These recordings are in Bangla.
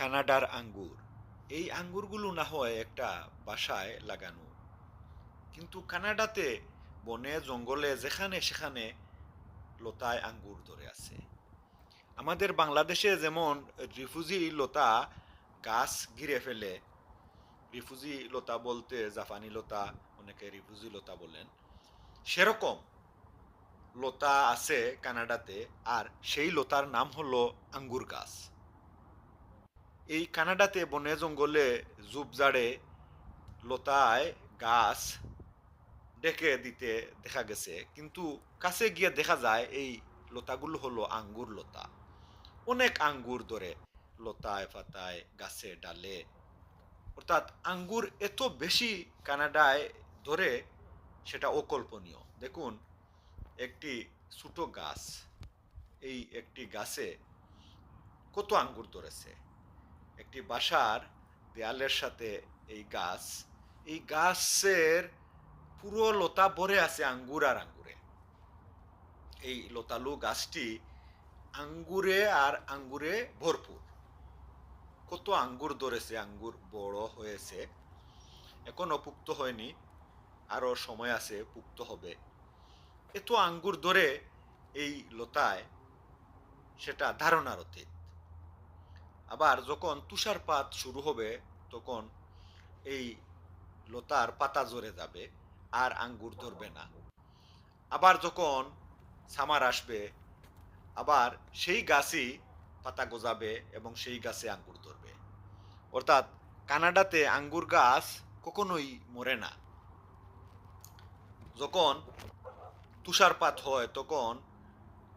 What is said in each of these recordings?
কানাডার আঙ্গুর। এই আঙ্গুরগুলো না হয় একটা বাসায় লাগানো। কিন্তু কানাডাতে বনে, জঙ্গলে, যেখানে সেখানে লতায় আঙ্গুর ধরে আছে। আমাদের বাংলাদেশে যেমন রিফুজি লতা গাছ ঘিরে ফেলে, রিফুজি লতা বলতে জাপানি লতা, অনেকে রিফুজি লতা বলেন, সেরকম লতা আছে কানাডাতে, আর সেই লতার নাম হলো আঙ্গুর গাছ। এই কানাডাতে বনে জঙ্গলে ঝুপঝাড়ে লতায় গাছ ডেকে দিতে দেখা গেছে। কিন্তু কাছে গিয়ে দেখা যায় এই লতাগুলো হলো আঙ্গুর লতা। অনেক আঙ্গুর ধরে লতায় পাতায় গাছে ডালে। অর্থাৎ আঙ্গুর এত বেশি কানাডায় ধরে সেটা অকল্পনীয়। দেখুন, একটি ছোট গাছ, এই একটি গাছে কত আঙ্গুর ধরেছে? একটি বাসার দেয়ালের সাথে এই গাছ। এই গাছের পুরো লতা ভরে আছে আঙ্গুর আর আঙ্গুরে। এই লতালু গাছটি আঙ্গুরে আর আঙ্গুরে ভরপুর। কত আঙ্গুর ধরেছে, আঙ্গুর বড় হয়েছে। এখনও পুক্ত হয়নি, আরও সময় আছে, পুক্ত হবে। এত আঙ্গুর ধরে এই লতায় সেটা ধারণার অতীত। আবার যখন তুষারপাত শুরু হবে, তখন এই লতার পাতা ঝরে যাবে আর আঙ্গুর ধরবে না। আবার যখন সামার আসবে, আবার সেই গাছই পাতা গজাবে এবং সেই গাছে আঙ্গুর ধরবে। অর্থাৎ কানাডাতে আঙ্গুর গাছ কখনোই মরে না। যখন তুষারপাত হয়, তখন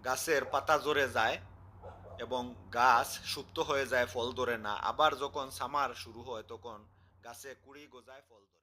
গাছের পাতা ঝরে যায় এবং গাছ সুপ্ত হয়ে যায়, ফল ধরে না। আবার যখন সামার শুরু হয়, তখন গাছে কুড়ি গোজায় ফল ধরে।